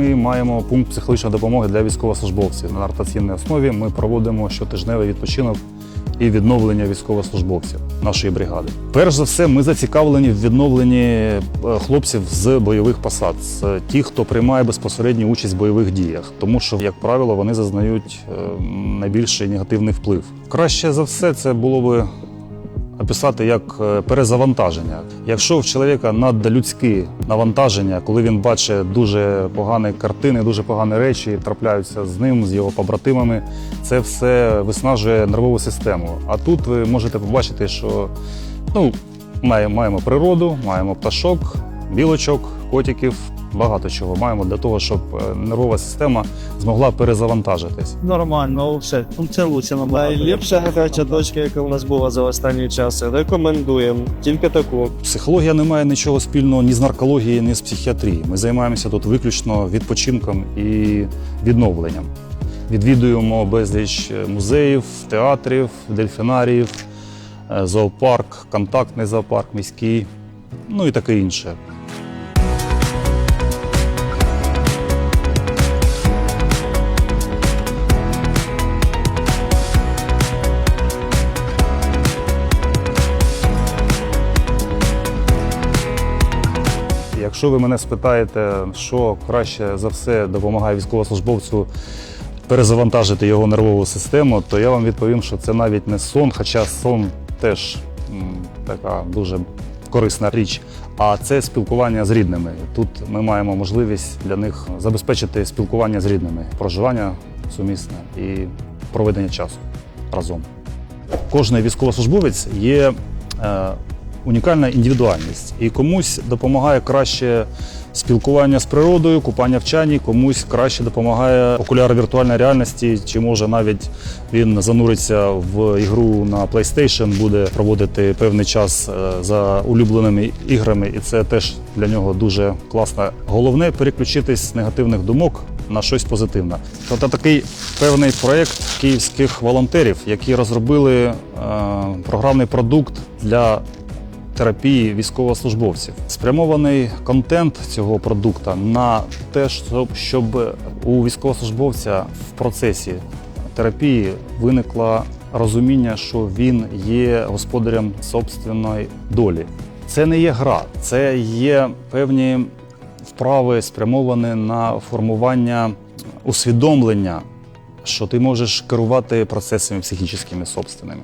маємо пункт психологічної допомоги для військовослужбовців. На ротаційній основі ми проводимо щотижневий відпочинок і відновлення військовослужбовців нашої бригади. Перш за все, ми зацікавлені в відновленні е, хлопців з бойових посад, з тих, хто приймає безпосередню участь в бойових діях, тому що, як правило, вони зазнають е, найбільший негативний вплив. Краще за все, це було би описати як е, перезавантаження. Якщо в чоловіка надлюдські навантаження, коли він бачить дуже погані картини, дуже погані речі трапляються з ним, з його побратимами, це все виснажує нервову систему. А тут ви можете побачити, що ну, маємо, маємо природу, маємо пташок, білочок, котиків. Багато чого маємо для того, щоб е, нервова система змогла перезавантажитись. Нормально, все. Це лучше набагато. Найліпша гаряча точка, яка у нас була за останній час. Рекомендуємо. Тільки таку. Психологія не має нічого спільного ні з наркологією, ні з психіатрією. Ми займаємося тут виключно відпочинком і відновленням. Відвідуємо безліч музеїв, театрів, дельфінаріїв, е, зоопарк, контактний зоопарк міський, ну і таке інше. Якщо ви мене спитаєте, що краще за все допомагає військовослужбовцю перезавантажити його нервову систему, то я вам відповім, що це навіть не сон, хоча сон теж така дуже корисна річ. А це спілкування з рідними. Тут ми маємо можливість для них забезпечити спілкування з рідними, проживання сумісне і проведення часу разом. Кожний військовослужбовець є е, унікальна індивідуальність, і комусь допомагає краще спілкування з природою, купання в чані, комусь краще допомагає окуляри віртуальної реальності, чи може навіть він зануриться в ігру на PlayStation, буде проводити певний час е, за улюбленими іграми, і це теж для нього дуже класно. Головне переключитись з негативних думок на щось позитивне. Тобто такий певний проєкт київських волонтерів, які розробили е, програмний продукт для терапії військовослужбовців. Спрямований контент цього продукту на те, щоб, у військовослужбовця в процесі терапії виникло розуміння, що він є господарем собственної долі. Це не є гра, це є певні вправи, спрямовані на формування усвідомлення, що ти можеш керувати процесами психічними собственними.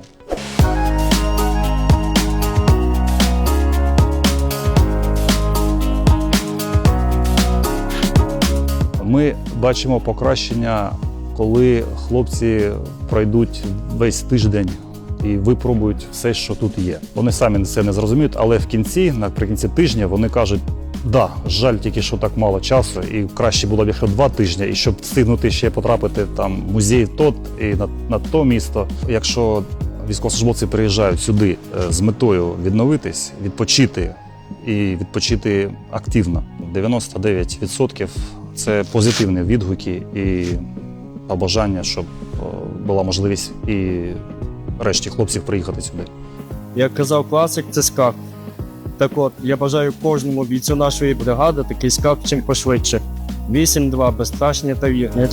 Ми бачимо покращення, коли хлопці пройдуть весь тиждень і випробують все, що тут є. Вони самі це не зрозуміють, але в кінці, наприкінці тижня, вони кажуть. Да, жаль, тільки що так мало часу, і краще було б якщо два тижні, і щоб встигнути ще потрапити там в музей тот і на, на то місто. Якщо військовослужбовці приїжджають сюди е, з метою відновитись, відпочити і відпочити активно. 99% це позитивні відгуки і побажання, щоб була можливість і решті хлопців приїхати сюди. Як казав класик, це скак. Так от, я бажаю кожному бійцю нашої бригади такий скак чим пошвидше. 8-2, безстрашні та вірні.